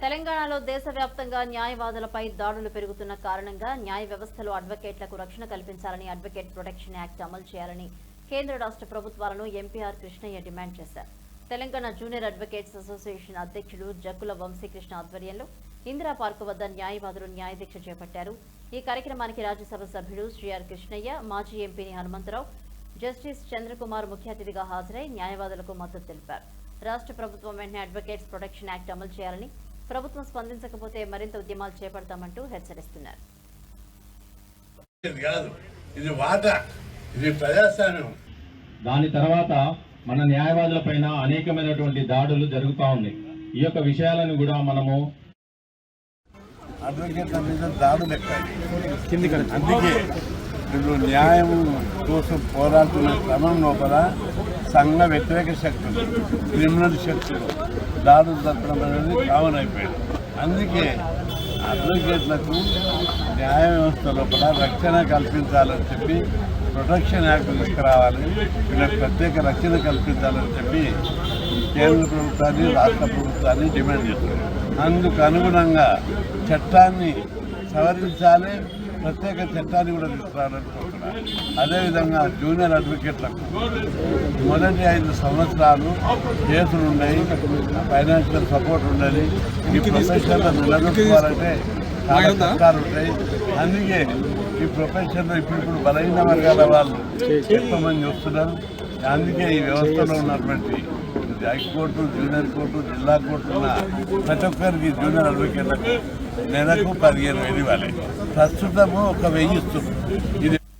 తెలంగాణలో దేశవ్యాప్తంగా న్యాయవాదులపై దాడులు పెరుగుతున్న కారణంగా న్యాయ వ్యవస్థలో అడ్వకేట్లకు రక్షణ కల్పించాలని అడ్వకేట్ ప్రొటెక్షన్ యాక్ట్ అమలు చేయాలని కేంద్ర రాష్ట్ర ప్రభుత్వాలను ఎంపీఆర్ కృష్ణయ్య డిమాండ్ చేశారు. తెలంగాణ జూనియర్ అడ్వకేట్స్ అసోసియేషన్ అధ్యక్షుడు జక్కుల వంశీకృష్ణ ఆధ్వర్యంలో ఇందిరా పార్కు వద్ద న్యాయవాదులు న్యాయదీక్ష చేపట్టారు. ఈ కార్యక్రమానికి రాజ్యసభ సభ్యుడు శ్రీఆర్ కృష్ణయ్య మాజీ ఎంపీని హనుమంతరావు జస్టిస్ చంద్రకుమార్ ముఖ్య అతిథిగా హాజరై న్యాయవాదులకు మద్దతు తెలిపారు. రాష్ట్ర ప్రభుత్వం వెంటనే అడ్వకేట్స్ ప్రొటెక్షన్ యాక్ట్ అమలు చేయాలని ప్రభుత్వం స్పందించకపోతే మరింత ఉద్యమాలు చేపడతామంటూ హెచ్చరిస్తున్నారు. ఇది కాదు ఇది వాట ఇది ప్రజాస్వామ్యం. దాని తర్వాత మన న్యాయవాదుల పైన అనేకమైనటువంటి దాడులు జరుగుతూ ఉన్నాయి. ఈ యొక్క విషయాలను కూడా మనము అడ్వకేట్ల మీద దాడులు అందుకే ఇప్పుడు న్యాయం కోసం పోరాడుతున్న క్రమం లోపల సంఘ వ్యతిరేక శక్తులు క్రిమినల్ శక్తులు దాడులు తప్పడం అనేది కామన్ అయిపోయింది. అందుకే అడ్వకేట్లకు న్యాయ వ్యవస్థ లోపల రక్షణ కల్పించాలని చెప్పి ప్రొటెక్షన్ యాక్ట్ తీసుకురావాలి. వీళ్ళకి ప్రత్యేక రక్షణ కల్పించాలని చెప్పి కేంద్ర ప్రభుత్వాన్ని రాష్ట్ర ప్రభుత్వాన్ని డిమాండ్ చేస్తున్నారు. అందుకు అనుగుణంగా చట్టాన్ని సవరించాలి ప్రత్యేక చట్టాన్ని కూడా తీసుకురావాలనుకుంటున్నాను అదేవిధంగా జూనియర్ అడ్వకేట్లకు మొదటి ఐదు సంవత్సరాలు కేసులు ఉన్నాయి ఫైనాన్షియల్ సపోర్ట్ ఉండాలి. ఈ ప్రొఫెషన్లో నిలదొక్కుకోవాలంటే చాలా కష్టాలు ఉంటాయి. అందుకే ఈ ప్రొఫెషన్లో ఇప్పుడు ఇప్పుడు బలహీన వర్గాల వాళ్ళు ఎక్కువ మంది వస్తున్నారు. అందుకే ఈ వ్యవస్థలో ఉన్నటువంటి హైకోర్టు జూనియర్ కోర్టు జిల్లా కోర్టు ఉన్న ప్రతి ఒక్కరికి జూనియర్ అడ్వకేట్లకు నెలకు పదిహేను వేలు ఇవ్వాలి. ప్రస్తుతము ఒక వెయ్యి ఇస్తుంది ఇది